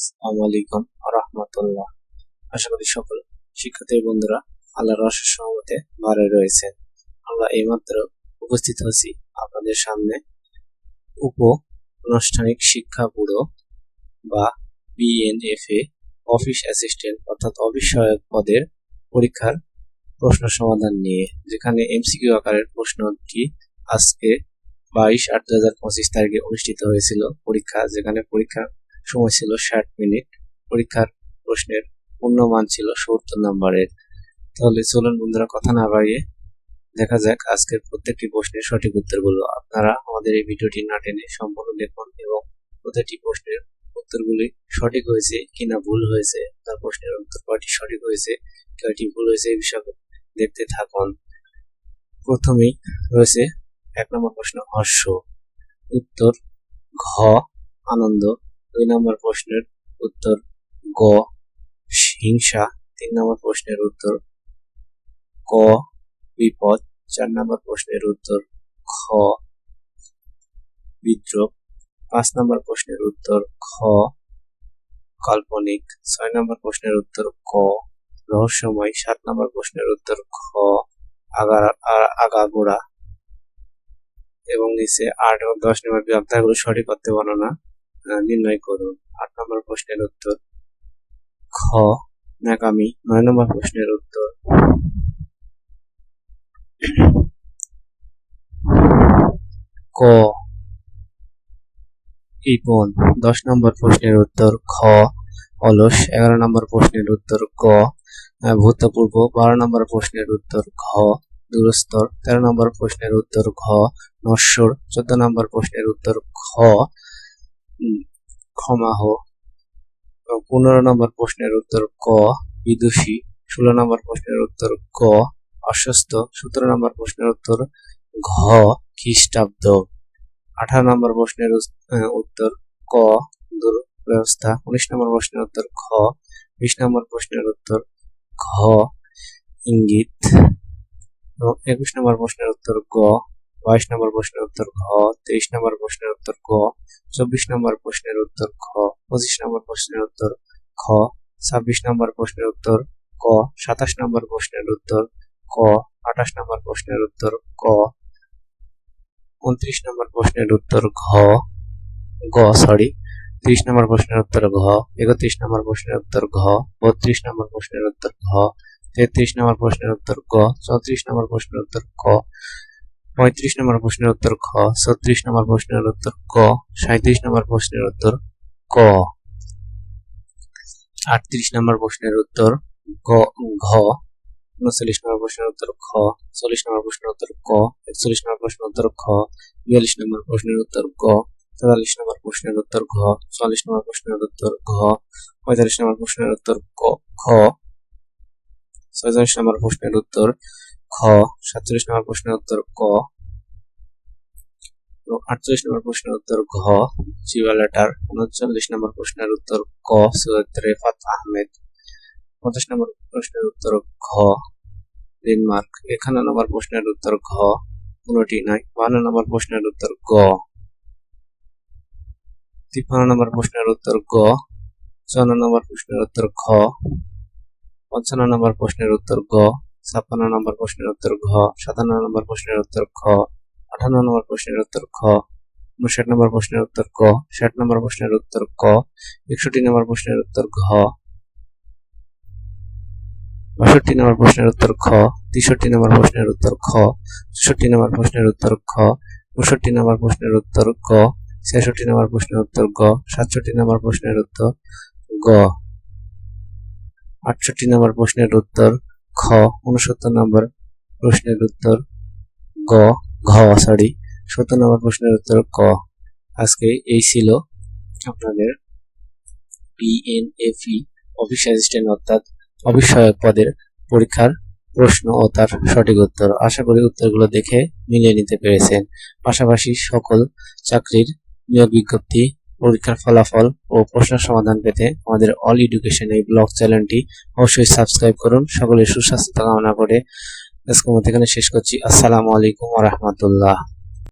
আসসালামু আলাইকুম আশা করি সকল শিক্ষার্থী বন্ধুরা আল্লাহর অশেষ সহমতে ভালো রয়েছেন। আমরা এইমাত্র উপস্থিত হয়েছি আপনাদের সামনে উপ আনুষ্ঠানিক শিক্ষা ব্যুরো বা বিএনএফএ অফিস অ্যাসিস্ট্যান্ট অর্থাৎ অফিস সহায়ক পদের পরীক্ষার প্রশ্ন সমাধান নিয়ে, যেখানে এমসিকিউ আকারের প্রশ্নটি আজকে বাইশ আট দু হাজার পঁচিশ তারিখে অনুষ্ঠিত হয়েছিল পরীক্ষা, যেখানে পরীক্ষার সময় ছিল ষাট মিনিট। পরীক্ষার প্রশ্নের পূর্ণমান ছিল সত্তর নম্বরের। তাহলে চলুন বন্ধুরা, কথা না বাড়িয়ে দেখা যাক আজকের প্রত্যেকটি প্রশ্নের সঠিক উত্তরগুলো। আপনারা আমাদের এই ভিডিওটি না টেনে সম্পূর্ণ দেখুন এবং প্রত্যেকটি প্রশ্নের উত্তরগুলি সঠিক হয়েছে কিনা ভুল হয়েছে, তার প্রশ্নের উত্তর কয়টি সঠিক হয়েছে, কয়টি ভুল হয়েছে এই বিষয়ে দেখতে থাকুন। প্রথমেই রয়েছে এক নম্বর প্রশ্ন, হর্ষ। উত্তর, ঘ, আনন্দ দুই নম্বর প্রশ্নের উত্তর গ, হিংসা। তিন নম্বর প্রশ্নের উত্তর ক, বিপদ। চার নম্বর প্রশ্নের উত্তর খ, বিদ্রোহ। পাঁচ নম্বর প্রশ্নের উত্তর খ, কাল্পনিক। ছয় নম্বর প্রশ্নের উত্তর ক, রহস্যময়। সাত নম্বর প্রশ্নের উত্তর খ আগা আগাগোড়া। এবং নিচে আট এবং দশ নম্বর বিভাগগুলো সঠিক করতে বর্ণনা নির্ণয় করুন। আট নম্বর প্রশ্নের উত্তর। খ। নাকামি নয় নম্বর প্রশ্নের উত্তর। ক। ইপন দশ নম্বর প্রশ্নের উত্তর খ। অলস। এগারো নম্বর প্রশ্নের উত্তর ক ভূতপূর্ব। বারো নম্বর প্রশ্নের উত্তর ঘ। দূরস্তর তেরো নম্বর প্রশ্নের উত্তর ঘ। নশ্বর। চোদ্দ নম্বর প্রশ্নের উত্তর খ। ক্ষমাহ পনেরো নম্বর প্রশ্নের উত্তর ক, বিদুষী। ষোলো নম্বর প্রশ্নের উত্তর ক, অসুস্থ। সতেরো নম্বর প্রশ্নের উত্তর ঘ, খ্রিস্টাব্দ। আঠারো নম্বর প্রশ্নের উত্তর ক, দুর্ব্যবস্থা। উনিশ নম্বর প্রশ্নের উত্তর খ, বিশ নম্বর প্রশ্নের উত্তর ঘ, ইঙ্গিত। এবং একুশ নম্বর প্রশ্নের উত্তর গ, বাইশ নম্বর প্রশ্নের উত্তর ঘ, তেইশ নম্বর প্রশ্নের উত্তর গ চব্বিশ নম্বর প্রশ্নের উত্তর খ পঁচিশ নম্বর প্রশ্নের উত্তর খ ছাব্বিশ নম্বর প্রশ্নের উত্তর ক সাতাশ নম্বর প্রশ্নের উত্তর ক আঠাশ নম্বর প্রশ্নের উত্তর ক উনত্রিশ নম্বর প্রশ্নের উত্তর ঘ গ সরি ত্রিশ নম্বর প্রশ্নের উত্তর ঘ একত্রিশ নম্বর প্রশ্নের উত্তর ঘ বত্রিশ নম্বর প্রশ্নের উত্তর ঘ তেত্রিশ নম্বর প্রশ্নের উত্তর ক চৌত্রিশ নম্বর প্রশ্নের উত্তর ক পঁয়ত্রিশ নম্বর প্রশ্নের উত্তর খ ছত্রিশ নম্বর প্রশ্নের উত্তর ক সাঁত্রিশ নম্বর প্রশ্নের উত্তর ক আটত্রিশ নম্বর প্রশ্নের উত্তর গ ঘ উনচল্লিশ নম্বর প্রশ্নের উত্তর খ চল্লিশ নম্বর প্রশ্নের উত্তর ক একচল্লিশ নম্বর প্রশ্নের উত্তর খ বিয়াল্লিশ নম্বর প্রশ্নের উত্তর ক তেতাল্লিশ নম্বর প্রশ্নের উত্তর ঘ চল্লিশ নম্বর প্রশ্নের উত্তর ঘ পঁয়তাল্লিশ নম্বর প্রশ্নের উত্তর ক খ ছয়চল্লিশ নম্বর প্রশ্নের উত্তর খ, সাতচল্লিশ নম্বর প্রশ্নের উত্তর ক আটচল্লিশ নম্বর প্রশ্নের উত্তর ঘ জিবা লেটার, উনচল্লিশ নম্বর প্রশ্নের উত্তর ক, সৈয়দ রেফাত আহমেদ, পঞ্চাশ নম্বর প্রশ্নের উত্তর ঘ, ডেনমার্ক, একান্ন নম্বর প্রশ্নের উত্তর ঘ, কোনটি নয়, বান্ন নম্বর প্রশ্নের উত্তর গ, তিপ্পান্ন নম্বর প্রশ্নের উত্তর গ, চুয়ান্ন নম্বর প্রশ্নের উত্তর খ, পঞ্চান্ন নম্বর প্রশ্নের উত্তর গ ছাপ্পান্ন নম্বর প্রশ্নের উত্তর ঘ সাতান্ন নম্বর প্রশ্নের উত্তর খ আঠান্ন নম্বর প্রশ্নের উত্তর খ উনষাট নম্বর প্রশ্নের উত্তর ক ষাট নম্বর প্রশ্নের উত্তর ক একষট্টি নম্বর প্রশ্নের উত্তর ঘ বাষট্টি নম্বর প্রশ্নের উত্তর খ তেষট্টি নম্বর প্রশ্নের উত্তর খ চৌষট্টি নম্বর প্রশ্নের উত্তর খ পঁয়ষট্টি নম্বর প্রশ্নের উত্তর ক ছেষট্টি নম্বর প্রশ্নের উত্তর গ সাতষট্টি নম্বর প্রশ্নের উত্তর গ আটষট্টি নম্বর প্রশ্নের উত্তর খ উনসত্তর নম্বর প্রশ্নের উত্তর গ, ঘ সরি সত্তর নম্বর প্রশ্নের উত্তর ক। আজকে এই ছিল আপনাদের পিএনএফই অফিস অ্যাসিস্ট্যান্ট অর্থাৎ অফিস পদের পরীক্ষার প্রশ্ন ও তার সঠিক উত্তর। আশা করি উত্তরগুলো দেখে মিলিয়ে নিতে পেরেছেন। পাশাপাশি সকল চাকরির নিয়োগ বিজ্ঞপ্তি পরীক্ষার ফলাফল ও প্রশ্ন সমাধান পেতে আমাদের অল এডুকেশন এই ব্লগ চ্যানেলটি অবশ্যই সাবস্ক্রাইব করুন। সকলের সুস্বাস্থ্য কামনা করে আজকের মতো এখানে শেষ করছি। আসসালামু আলাইকুম রহমতুল্লাহ।